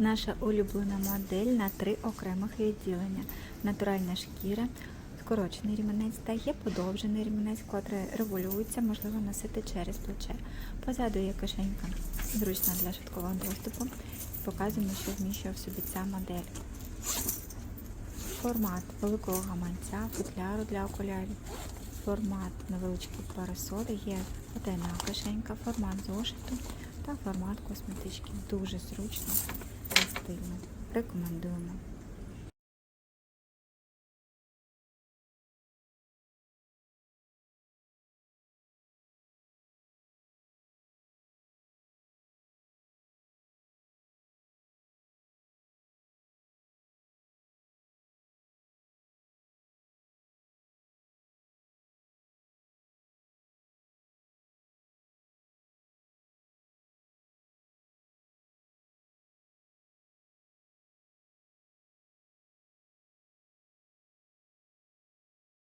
Наша улюблена модель на три окремих відділення. Натуральна шкіра, скорочений рівнець та є подовжений рівнець, котрий регулюється, можливо носити через плече. Позаду є кишенька, зручна для швидкого доступу. Показуємо, що вміщує в собі ця модель. Формат великого гаманця, футляру для окулярів, формат невеличкої парасоли, є потайна кишенька, формат зошиту та формат косметички. Дуже зручно та. Рекомендуємо.